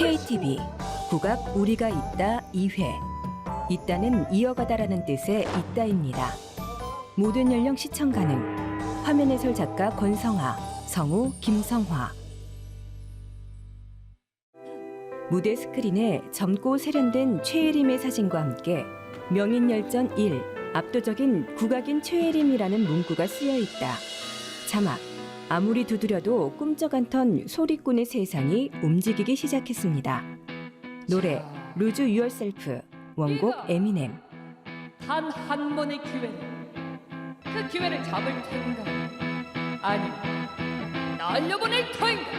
KTV 국악 우리가 있다 2회 있다는 이어가다라는 뜻의 있다입니다. 모든 연령 시청 가능 화면 해설 작가 권성아 성우 김성화 무대 스크린에 젊고 세련된 최예림의 사진과 함께 명인열전 1 압도적인 국악인 최예림이라는 문구가 쓰여 있다. 자막 아무리 두드려도 꿈쩍 않던 소리꾼의 세상이 움직이기 시작했습니다. 노래 루즈 유얼셀프 원곡 에미넴. 단 한 번의 기회를 그 기회를 잡을 텐가? 아니면 날려보낼 터인가?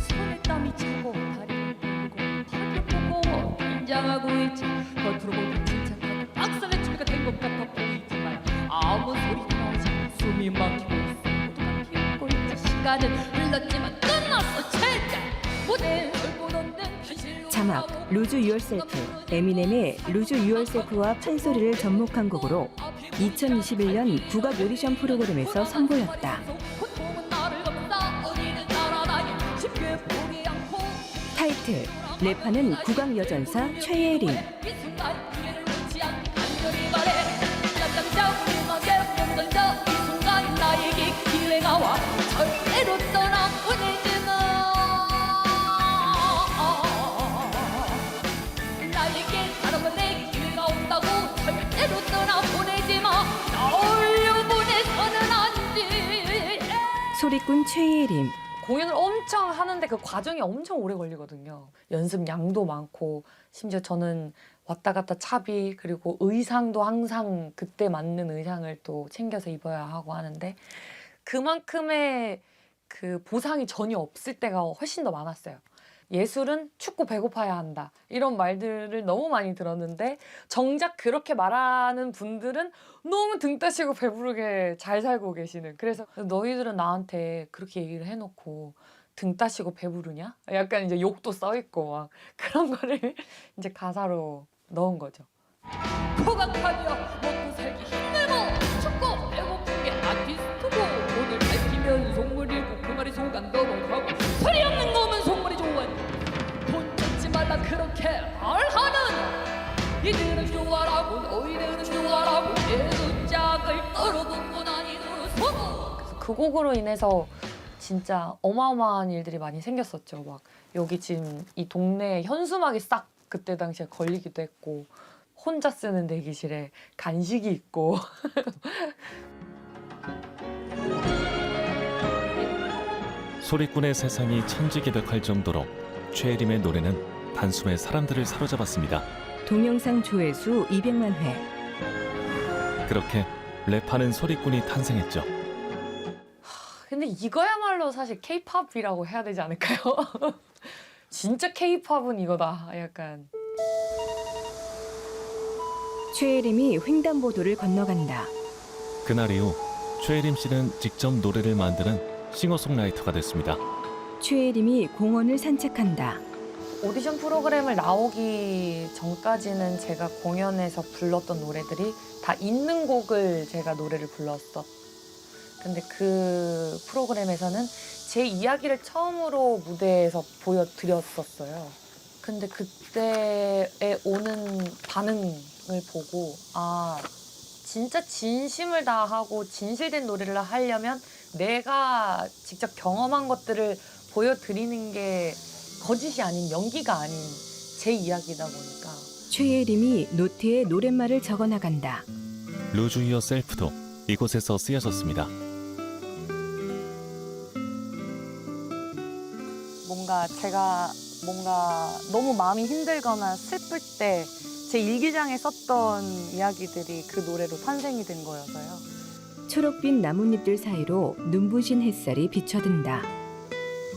손에 땀이 차고 다리를 돌리고 팔을 보고 긴장하고 있지. 겉으로 보기 침착하고 박살낼 준비가 된 것 같아 보이지만 아무 소리 시간은 흘렀지만 끝났어 넘는 현실로 자막 루즈 유얼셀프. 에미넴의 루즈 유얼셀프와 판소리를 접목한 곡으로 2021년 국악 오디션 프로그램에서 선보였다. 타이틀 랩하는 국악 여전사 최예림 소리꾼 최예림 공연을 엄청 하는데 그 과정이 엄청 오래 걸리거든요. 연습 양도 많고 심지어 저는 왔다 갔다 차비 그리고 의상도 항상 그때 맞는 의상을 또 챙겨서 입어야 하고 하는데 그만큼의 그 보상이 전혀 없을 때가 훨씬 더 많았어요. 예술은 춥고 배고파야 한다. 이런 말들을 너무 많이 들었는데 정작 그렇게 말하는 분들은 너무 등 따시고 배부르게 잘 살고 계시는. 그래서 너희들은 나한테 그렇게 얘기를 해놓고 등 따시고 배부르냐? 약간 이제 욕도 써 있고 막 그런 거를 이제 가사로 넣은 거죠. 포각하며 이들은 좋아라고 너희들은 좋아라고 내 눈짝을 떨어붙고 다니는 그래서 그 곡으로 인해서 진짜 어마어마한 일들이 많이 생겼었죠. 막 여기 지금 이 동네에 현수막이 싹 그때 당시에 걸리기도 했고 혼자 쓰는 대기실에 간식이 있고 소리꾼의 세상이 천지개벽할 정도로 최혜림의 노래는 단숨에 사람들을 사로잡았습니다. 동영상 조회수 200만 회 그렇게 랩하는 소리꾼이 탄생했죠. 근데 이거야말로 사실 케이팝이라고 해야 되지 않을까요? 진짜 케이팝은 이거다. 약간 최예림이 횡단보도를 건너간다. 그날 이후 최혜림 씨는 직접 노래를 만드는 싱어송라이터가 됐습니다. 최예림이 공원을 산책한다. 오디션 프로그램을 나오기 전까지는 제가 공연에서 불렀던 노래들이 다 있는 곡을 제가 노래를 불렀었. 근데 그 프로그램에서는 제 이야기를 처음으로 무대에서 보여드렸었어요. 근데 그때에 오는 반응을 보고 아 진짜 진심을 다하고 진실된 노래를 하려면 내가 직접 경험한 것들을 보여드리는 게 거짓이 아닌 연기가 아닌 제 이야기다 보니까 최예림이 노트에 노랫말을 적어 나간다. 루즈 유어 셀프도 이곳에서 쓰여졌습니다. 뭔가 제가 뭔가 너무 마음이 힘들거나 슬플 때 제 일기장에 썼던 이야기들이 그 노래로 탄생이 된 거여서요. 초록빛 나뭇잎들 사이로 눈부신 햇살이 비춰든다.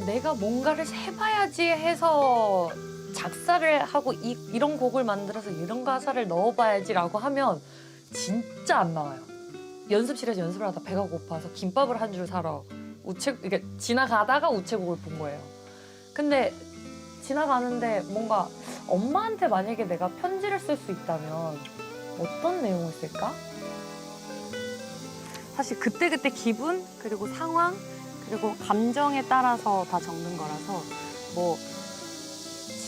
내가 뭔가를 해봐야지 해서 작사를 하고 이, 이런 곡을 만들어서 이런 가사를 넣어봐야지라고 하면 진짜 안 나와요. 연습실에서 연습을 하다 배가 고파서 김밥을 한 줄 사러 우체 이게 지나가다가 우체국을 본 거예요. 근데 지나가는데 뭔가 엄마한테 만약에 내가 편지를 쓸 수 있다면 어떤 내용을 쓸까? 사실 그때그때 기분 그리고 상황 그리고 감정에 따라서 다 적는 거라서 뭐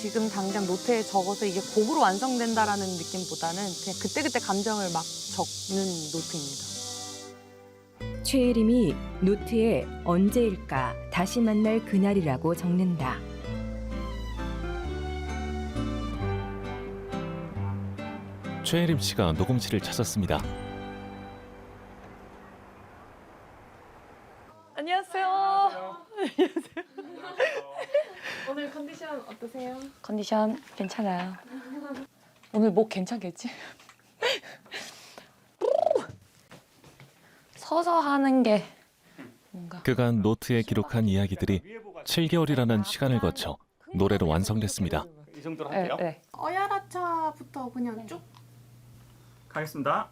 지금 당장 노트에 적어서 이게 곡으로 완성된다라는 느낌보다는 그냥 그때그때 감정을 막 적는 노트입니다. 최예림이 노트에 언제일까 다시 만날 그날이라고 적는다. 최혜림 씨가 녹음실을 찾았습니다. 컨디션 괜찮아요. 오늘 목 괜찮겠지? 서서 하는 게 뭔가 그간 노트에 기록한 이야기들이 7개월이라는 시간을 거쳐 노래로 완성됐습니다. 이 정도로 네, 할게요. 네. 어야라차부터 그냥 쭉 가겠습니다.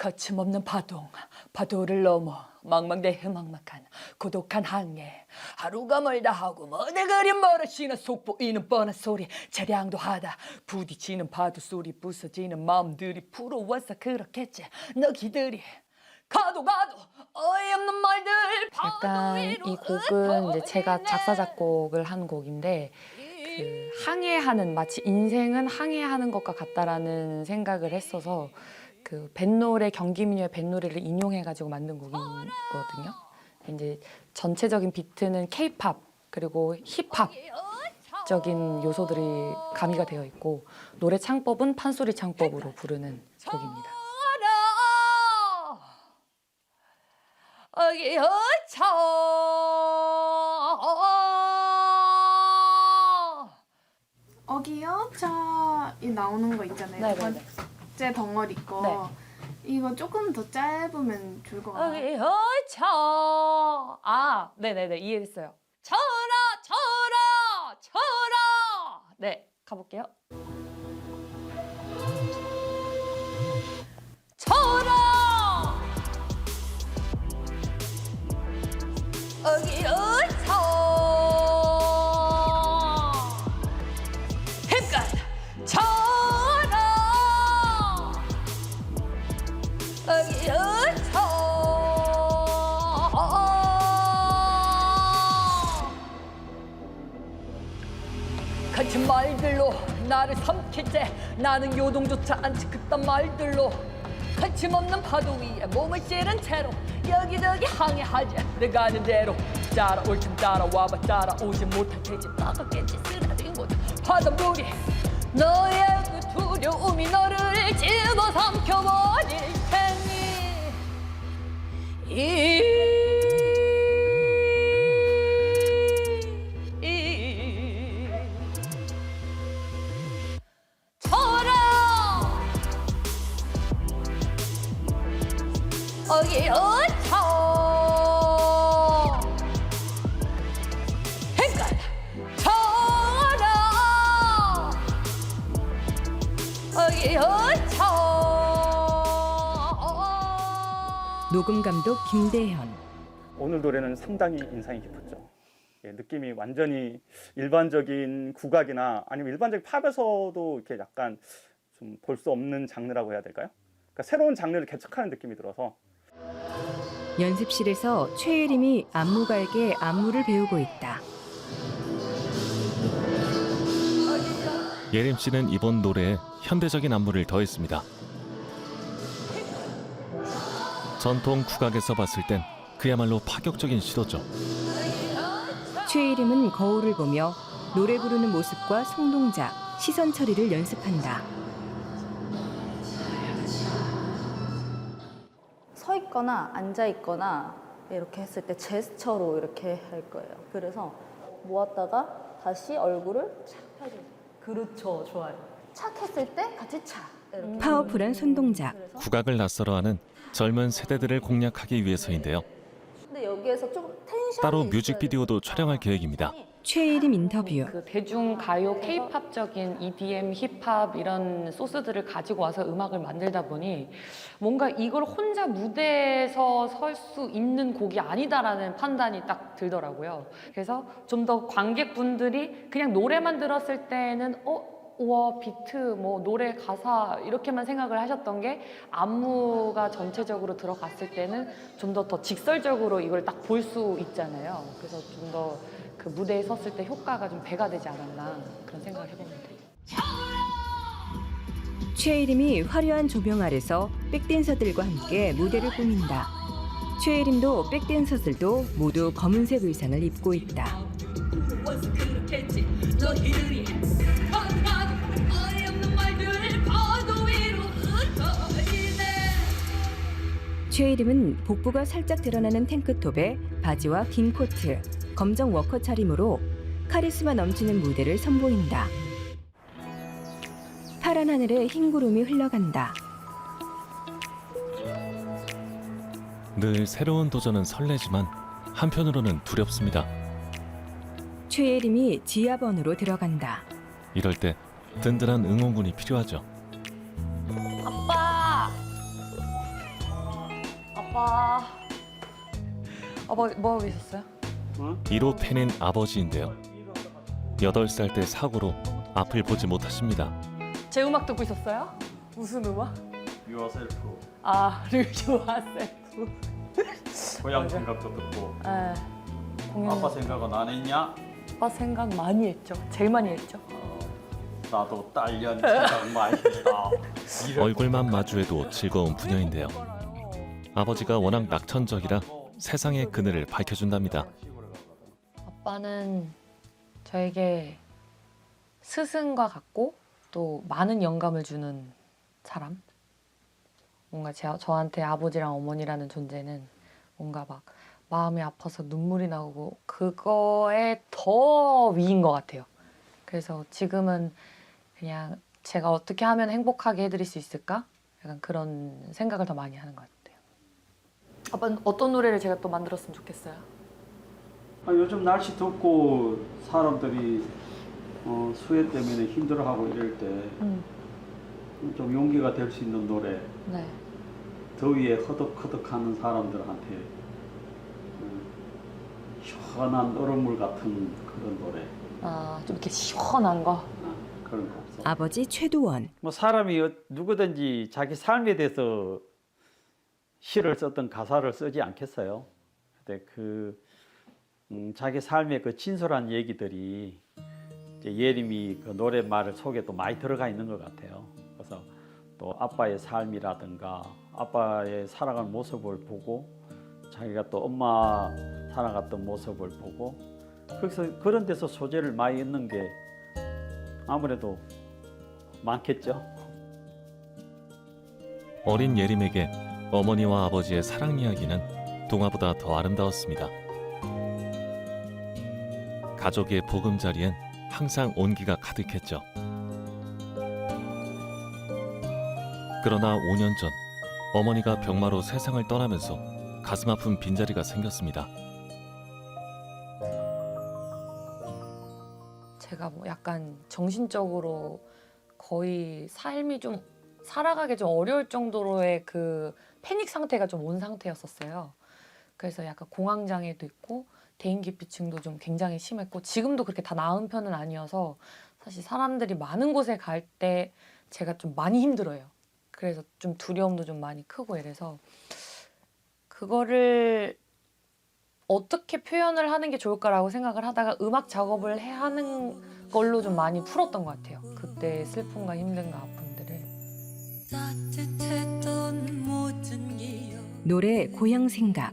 거침없는 파동, 파도를 넘어 망망대해 막막한 고독한 항해. 하루가 멀다 하고 머리 그림 멀어지는 속보이는 뻔한 소리. 차량도 하다 부딪히는 파도 소리. 부서지는 마음들이 부러워서 그렇겠지. 너희들이 가도 가도 어이없는 말들 약간 이 곡은 이제 제가 작사 작곡을 한 곡인데 그 항해하는 마치 인생은 항해하는 것과 같다라는 생각을 했어서 그 뱃노래 경기민요의 뱃노래를 인용해 가지고 만든 곡이거든요. 이제 전체적인 비트는 케이팝 그리고 힙합 적인 요소들이 가미가 되어 있고 노래 창법은 판소리 창법으로 부르는 곡입니다. 어기 어차 어기여차이 나오는 거 있잖아요. 네, 두 네, 네. 번째 덩어리 거. 네. 이거 조금 더 짧으면 좋을 것 같아요. 어기 어차 아, 네네네 이해했어요. 쳐라 쳐라 쳐라 네 가볼게요. 나를 삼킬때 나는 요동조차 않지. 그딴 말들로 거침없는 파도 위에 몸을 찌른 채로 여기저기 항해하지. 내가 하는 대로 따라올 틈 따라와봐. 따라오지 못할 테지. 따갑겠지. 쓰러진 곳. 바닷물이 너의 그 두려움이 너를 집어삼켜버릴 테니. 이 감독 김대현. 오늘 노래는 상당히 인상이 깊었죠. 예, 느낌이 완전히 일반적인 국악이나 아니면 일반적인 팝에서도 이렇게 약간 좀 볼 수 없는 장르라고 해야 될까요? 그러니까 새로운 장르를 개척하는 느낌이 들어서 연습실에서 최예림이 안무가에게 안무를 배우고 있다. 예림 씨는 이번 노래에 현대적인 안무를 더했습니다. 전통 국악에서 봤을 땐 그야말로 파격적인 시도죠. 최예림은 거울을 보며 노래 부르는 모습과 손동작, 시선 처리를 연습한다. 서 있거나 앉아 있거나 이렇게 했을 때 제스처로 이렇게 할 거예요. 그래서 모았다가 다시 얼굴을 착 펴주세요. 그렇죠, 좋아요. 착 했을 때 같이 착. 이렇게. 파워풀한 손동작. 국악을 낯설어하는 젊은 세대들을 공략하기 위해서인데요. 근데 여기에서 좀 텐션이 따로 뮤직비디오도. 촬영할 계획입니다. 최예림 인터뷰. 그 대중 가요, 케이팝적인 EDM, 힙합 이런 소스들을 가지고 와서 음악을 만들다 보니 뭔가 이걸 혼자 무대에서 설 수 있는 곡이 아니다라는 판단이 딱 들더라고요. 그래서 좀 더 관객분들이 그냥 노래만 들었을 때는 어 우와 비트 뭐 노래 가사 이렇게만 생각을 하셨던 게 안무가 전체적으로 들어갔을 때는 좀 더 더 직설적으로 이걸 딱 볼 수 있잖아요. 그래서 좀 더 그 무대에 섰을 때 효과가 좀 배가 되지 않았나 그런 생각을 해봅니다. 최혜림이 화려한 조명 아래서 백댄서들과 함께 무대를 꾸민다. 최혜림도 백댄서들도 모두 검은색 의상을 입고 있다. 최혜림은 복부가 살짝 드러나는 탱크톱에 바지와 긴 코트, 검정 워커 차림으로 카리스마 넘치는 무대를 선보인다. 파란 하늘에 흰 구름이 흘러간다. 늘 새로운 도전은 설레지만 한편으로는 두렵습니다. 최혜림이 지하번으로 들어간다. 이럴 때 든든한 응원군이 필요하죠. 아빠 뭐 하고 계셨어요? 1호 팬인 아버지인데요. 8살 때 사고로 앞을 보지 못하십니다. 제 음악 듣고 있었어요? 무슨 음악? 유아셀프 아, 류조아셀프. 고향 맞아. 생각도 듣고 네. 공연 아빠 생각은 안 했냐? 아빠 생각 많이 했죠. 제일 많이 했죠. 어, 나도 딸년 생각 많이 했다 이런 얼굴만 마주해도 즐거운 부녀인데요. 아버지가 워낙 낙천적이라 세상의 그늘을 밝혀준답니다. 아빠는 저에게 스승과 같고 또 많은 영감을 주는 사람. 뭔가 제, 저한테 아버지랑 어머니라는 존재는 뭔가 막 마음이 아파서 눈물이 나오고 그거에 더 위인 것 같아요. 그래서 지금은 그냥 제가 어떻게 하면 행복하게 해드릴 수 있을까? 약간 그런 생각을 더 많이 하는 것 같아요. 아빠는 어떤 노래를 제가 또 만들었으면 좋겠어요? 아, 요즘 날씨 덥고 사람들이 어, 수해 때문에 힘들어하고 이럴 때 좀 음, 용기가 될 수 있는 노래 네. 더위에 허덕허덕하는 사람들한테 음, 시원한 얼음물 같은 그런 노래 아, 좀 이렇게 시원한 거. 아, 그런 곡 써. 아버지 최두원. 뭐 사람이 어- 누구든지 자기 삶에 대해서 시를 썼던 가사를 쓰지 않겠어요. 근데 그 음, 자기 삶의 그 진솔한 얘기들이 예림이 그 노래말 속에 또 많이 들어가 있는 것 같아요. 그래서 또 아빠의 삶이라든가 아빠의 살아가는 모습을 보고 자기가 또 엄마 살아갔던 모습을 보고 그래서 그런 데서 소재를 많이 읽는 게 아무래도 많겠죠. 어린 예림에게 어머니와 아버지의 사랑 이야기는 동화보다 더 아름다웠습니다. 가족의 보금자리엔 항상 온기가 가득했죠. 그러나 5년 전 어머니가 병마로 세상을 떠나면서 가슴 아픈 빈자리가 생겼습니다. 제가 뭐 약간 정신적으로 거의 삶이 좀 살아가기 좀 어려울 정도로의 그 패닉 상태가 좀 온 상태였었어요. 그래서 약간 공황 장애도 있고 대인기피증도 좀 굉장히 심했고 지금도 그렇게 다 나은 편은 아니어서 사실 사람들이 많은 곳에 갈 때 제가 좀 많이 힘들어요. 그래서 좀 두려움도 좀 많이 크고 이래서 그거를 어떻게 표현을 하는 게 좋을까라고 생각을 하다가 음악 작업을 해 하는 걸로 좀 많이 풀었던 것 같아요. 그때 슬픔과 힘든과 아픔들을. 따뜻했던 모든 기억. 노래 고향 생각.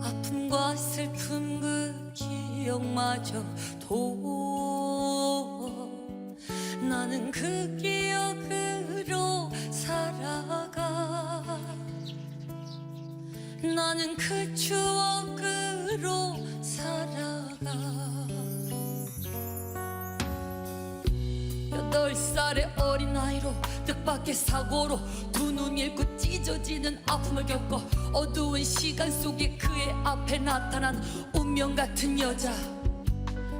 아픔과 슬픔 그 기억마저도 나는 그 기억으로 살아가. 나는 그 추억으로 살아가 어린아이로 뜻밖의 사고로 두 눈 잃고 찢어지는 아픔을 겪어 어두운 시간 속에 그의 앞에 나타난 운명 같은 여자.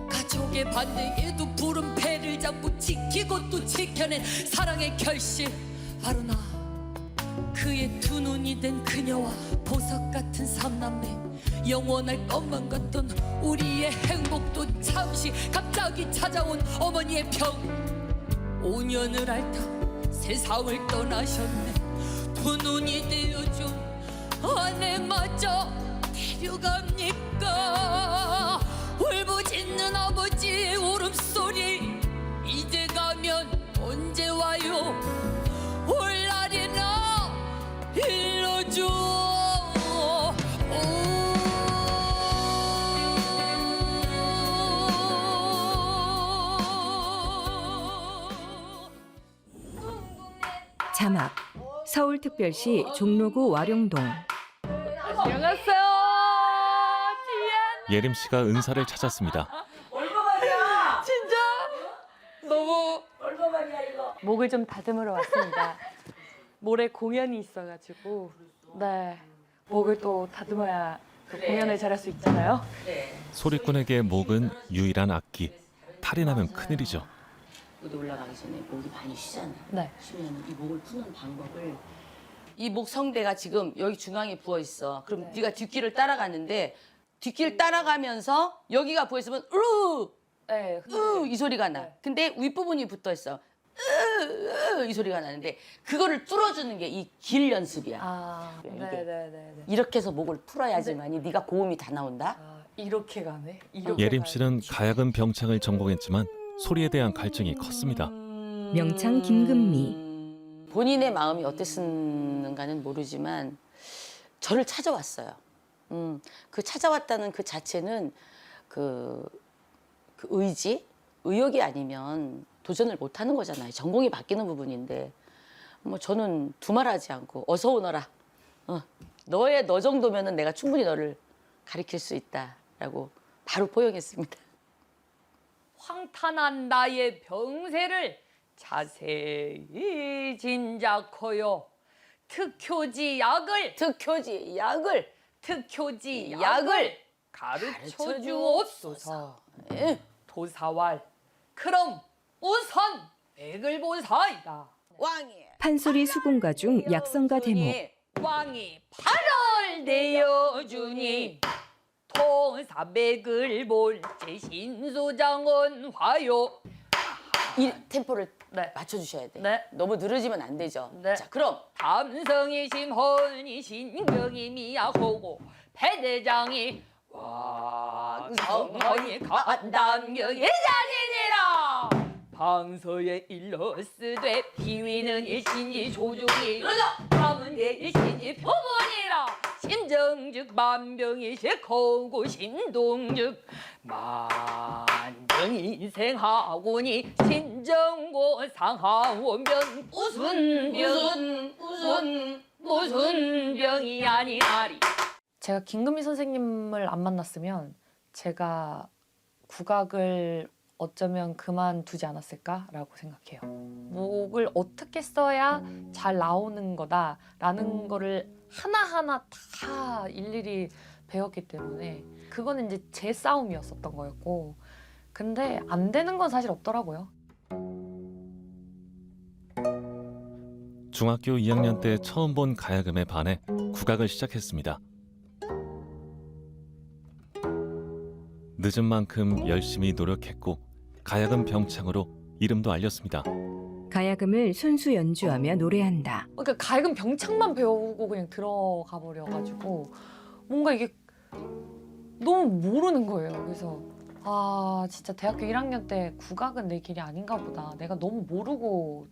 가족의 반대에도 푸른 배를 잡고 지키고 또 지켜낸 사랑의 결실. 바로 나. 그의 두 눈이 된 그녀와 보석 같은 삼남매. 영원할 것만 같던 우리의 행복도 잠시 갑자기 찾아온 어머니의 병 5년을 앓다 세상을 떠나셨네. 두 눈이 되어준 아내마저 데려갑니까? 울부짖는 아버지의 울음소리 이제 가면 언제 와요 자막 서울특별시 종로구 와룡동 안녕하세요. 예림 씨가 은사를 찾았습니다. 진짜 너무 목을 좀 다듬으러 왔습니다. 모레 공연이 있어가지고 네 목을 또 다듬어야 또 공연을 잘할 수 있잖아요. 소리꾼에게 목은 유일한 악기. 탈이 나면 큰일이죠. 무대 올라가기 전에 목이 많이 쉬잖아. 네. 쉬면 이 목을 푸는 방법을 이 목 성대가 지금 여기 중앙에 부어 있어. 그럼 네가 뒷길을 따라가는데 뒷길 따라가면서 여기가 부어 있으면 으, 네. 으, 이 소리가 나. 근데 윗부분이 붙어 있어. 으, 으, 이 소리가 나는데 그거를 뚫어주는 게 이 길 연습이야. 아, 이게. 네네네네. 이렇게 해서 목을 풀어야지만이 네가 고음이 다 나온다. 아, 이렇게 가네. 이렇게 예림 가네. 씨는 가야금 병창을 전공했지만 소리에 대한 갈증이 컸습니다. 명창 김금미. 음, 본인의 마음이 어땠는가는 모르지만 저를 찾아왔어요. 음, 그 찾아왔다는 그 자체는 그, 그 의지, 의욕이 아니면 도전을 못 하는 거잖아요. 전공이 바뀌는 부분인데 뭐 저는 두말하지 않고 어서 오너라. 어, 너의 너 정도면은 내가 충분히 너를 가리킬 수 있다라고 바로 포용했습니다. 황탄한 나의 병세를 자세히 진작하여 특효지 약을 특효지 약을 특효지 약을 가르쳐 주옵소서. 예. 도사왈 그럼 우선 백을 보사이다. 왕이 판소리 수군가 중 약성가 대목. 왕이 팔을 내어주니 통사백을 볼제 신소장은 화요 이 템포를 네. 맞춰주셔야 돼. 네. 너무 느려지면 안 되죠. 네. 자, 그럼 감성이 심 헌이 신경이 미약하고 패대장이 왕성하니 간담경이 자리니라 방서에 일러스되 비위는 일신이 조종이 남은 내 일신이 표본이 라 심정즉 만병이 제거고 신동즉 만병이 인생하오니 신정고 상하오면 무슨 병? 무슨 무슨 무슨 병이 아니하리. 제가 김금미 선생님을 안 만났으면 제가 국악을 어쩌면 그만두지 않았을까라고 생각해요. 목을 어떻게 써야 잘 나오는 거다라는 거를 하나하나 다 일일이 배웠기 때문에 그거는 이제 제 싸움이었었던 거였고 근데 안 되는 건 사실 없더라고요. 중학교 2학년 때 처음 본 가야금에 반해 국악을 시작했습니다. 늦은 만큼 열심히 노력했고 가야금 병창으로 이름도 알렸습니다. 가야금을 손수 연주하며 노래한다. 그러니까 가야금 병창만 배우고 그냥 들어가 버려가지고 뭔가 이게 너무 모르는 거예요. 그래서 아 진짜 대학교 1학년 때 국악은 내 길이 아닌가 보다. 내가 너무 모르고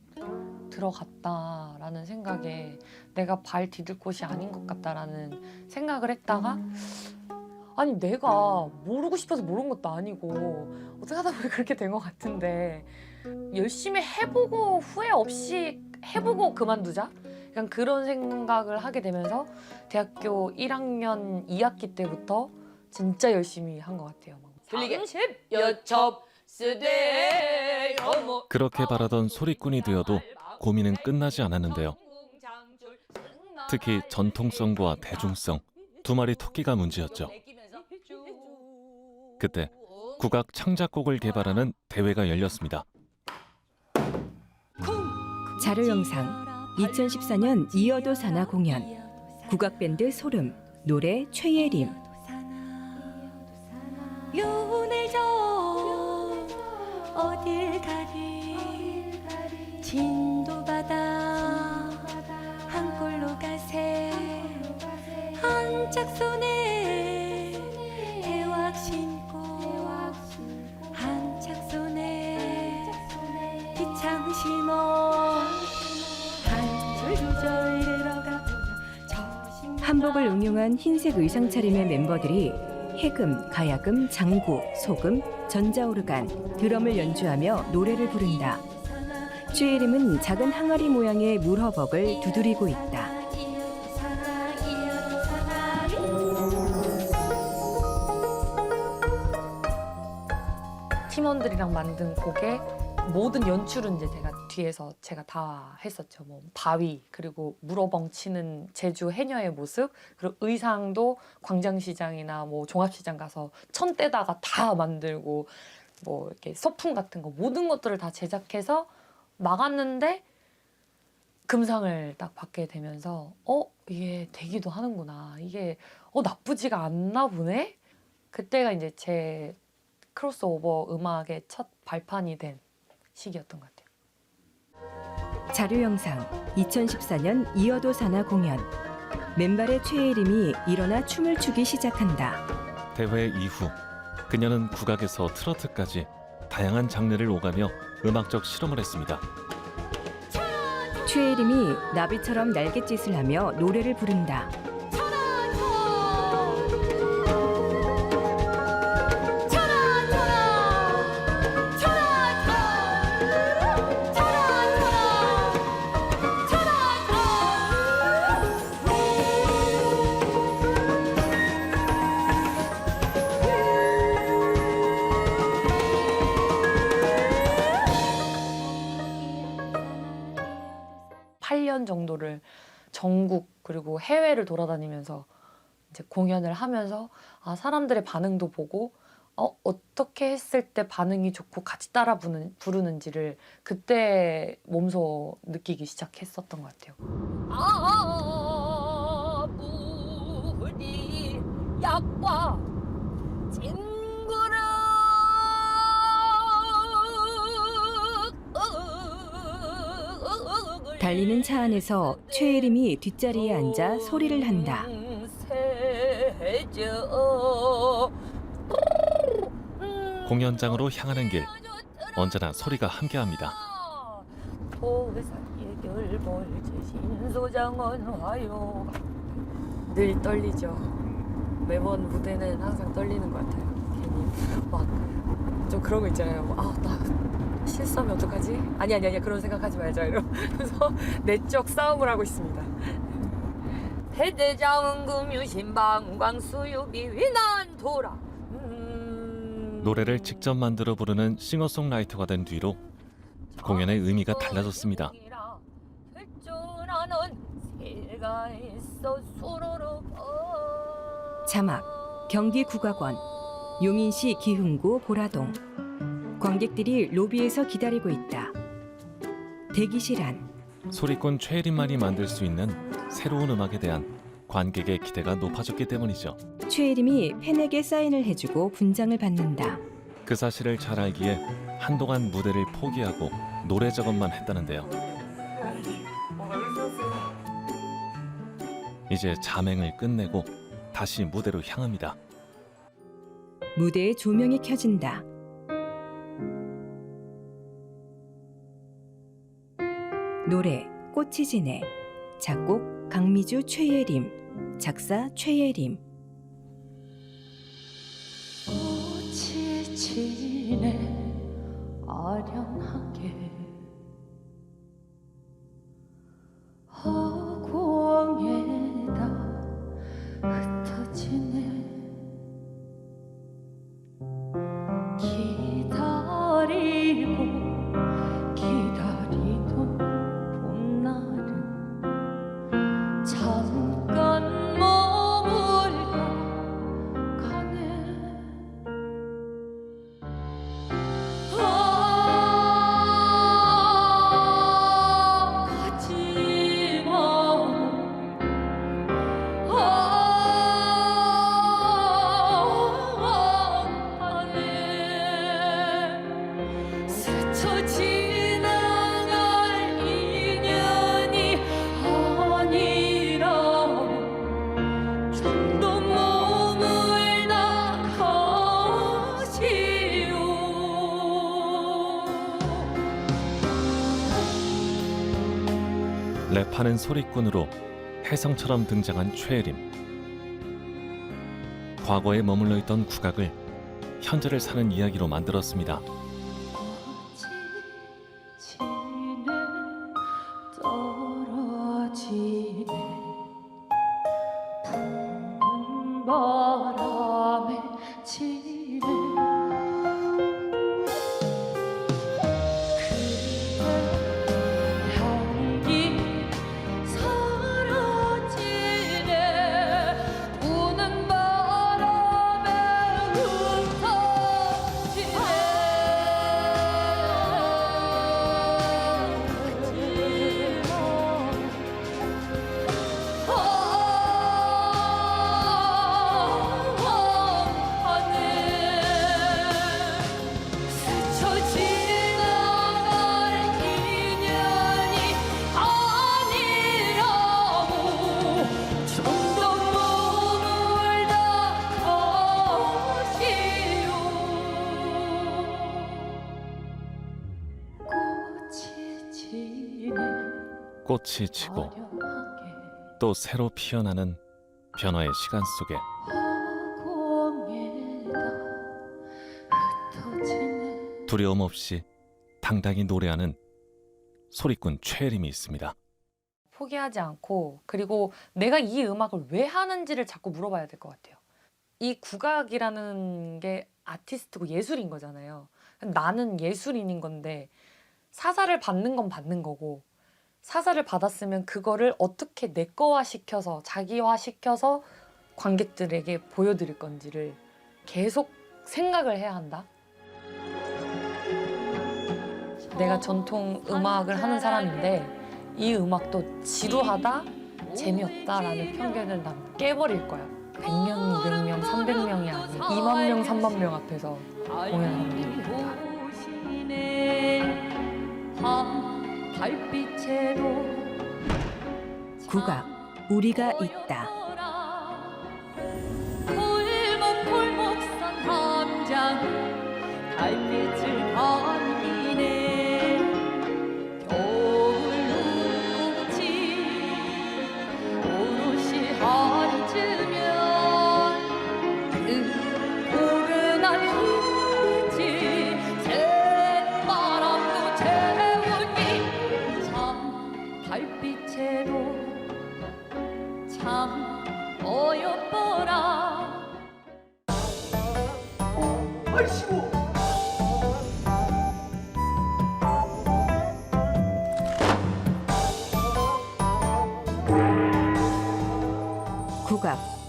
들어갔다라는 생각에 내가 발 디딜 곳이 아닌 것 같다라는 생각을 했다가 아니 내가 모르고 싶어서 모르는 것도 아니고 어떻게 하다 보니 그렇게 된 것 같은데 열심히 해보고 후회 없이 해보고 그만두자 약간 그런 생각을 하게 되면서 대학교 1학년 2학기 때부터 진짜 열심히 한 것 같아요. 막 들리게 여첩 어머 그렇게 바라던 소리꾼이 되어도 고민은 끝나지 않았는데요. 특히 전통성과 대중성 두 마리 토끼가 문제였죠. 그때 국악 창작곡을 개발하는 대회가 열렸습니다. 자료 영상 2014년 이어도 사나 공연 국악 밴드 소름 노래 최예림. 눈을 저 어딜 가리? 진도 바다 한 꼴로 가세. 한 짝 손에 한복을 응용한 흰색 의상 차림의 멤버들이 해금, 가야금, 장구, 소금, 전자오르간, 드럼을 연주하며 노래를 부른다. 최예림은 작은 항아리 모양의 물허벅을 두드리고 있다. 팀원들이랑 만든 곡에 모든 연출은 이제 제가 뒤에서 제가 다 했었죠. 뭐 바위 그리고 물어벙 치는 제주 해녀의 모습 그리고 의상도 광장시장이나 뭐 종합시장 가서 천 떼다가 다 만들고 뭐 이렇게 소품 같은 거 모든 것들을 다 제작해서 막았는데 금상을 딱 받게 되면서 어 이게 되기도 하는구나 이게 어 나쁘지가 않나 보네 그때가 이제 제 크로스오버 음악의 첫 발판이 된 시기였던 것 같아요. 자료 영상 2014년 이어도 사나 공연 맨발의 최예림이 일어나 춤을 추기 시작한다. 대회 이후 그녀는 국악에서 트로트까지 다양한 장르를 오가며 음악적 실험을 했습니다. 최예림이 나비처럼 날갯짓을 하며 노래를 부른다. 정도를 전국 그리고 해외를 돌아다니면서 이제 공연을 하면서 아 사람들의 반응도 보고 어 어떻게 했을 때 반응이 좋고 같이 따라 부는, 부르는지를 그때 몸소 느끼기 시작했었던 것 같아요. 아무리 약과 징 달리는 차 안에서 최예림이 뒷자리에 앉아 소리를 한다. 공연장으로 향하는 길 언제나 소리가 함께합니다. 늘 떨리죠. 매번 무대는 항상 떨리는 것 같아요. 괜히 막 좀 그런 거 있잖아요. 아 나 실수하면 어떡하지? 아니 아니 아니 그런 생각하지 말자 이러면서 내적 싸움을 하고 있습니다. 대대장은 금유 신방 수유비 위난 도라 음. 노래를 직접 만들어 부르는 싱어송라이터가 된 뒤로 공연의 의미가 달라졌습니다. 자막 경기 국악원 용인시 기흥구 보라동 관객들이 로비에서 기다리고 있다. 대기실 안 소리꾼 최혜림만이 만들 수 있는 새로운 음악에 대한 관객의 기대가 높아졌기 때문이죠. 최예림이 팬에게 사인을 해주고 분장을 받는다. 그 사실을 잘 알기에 한동안 무대를 포기하고 노래 작업만 했다는데요. 이제 자맹을 끝내고 다시 무대로 향합니다. 무대에 조명이 켜진다. 노래 꽃이 지네. 작곡 강미주 최예림. 작사 최예림. 꽃이 지네. 아련하 소리꾼으로 혜성처럼 등장한 최혜림. 과거에 머물러 있던 국악을 현재를 사는 이야기로 만들었습니다. 화려하게 또 새로 피어나는 변화의 시간 속에 두려움 없이 당당히 노래하는 소리꾼 최혜림이 있습니다. 포기하지 않고 그리고 내가 이 음악을 왜 하는지를 자꾸 물어봐야 될 것 같아요. 이 국악이라는 게 아티스트고 예술인 거잖아요. 나는 예술인인 건데 사사를 받는 건 받는 거고 사사를 받았으면 그거를 어떻게 내 거화 시켜서 자기화 시켜서 관객들에게 보여드릴 건지를 계속 생각을 해야 한다. 내가 전통 음악을 하는 사람인데 이 음악도 지루하다, 재미없다라는 편견을 난 깨버릴 거야. 100명, 200명, 300명이 아닌 2만 명, 3만 명 앞에서 공연하는 겁니다. 국악 우리가 있다.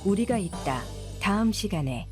우리가 있다. 다음 시간에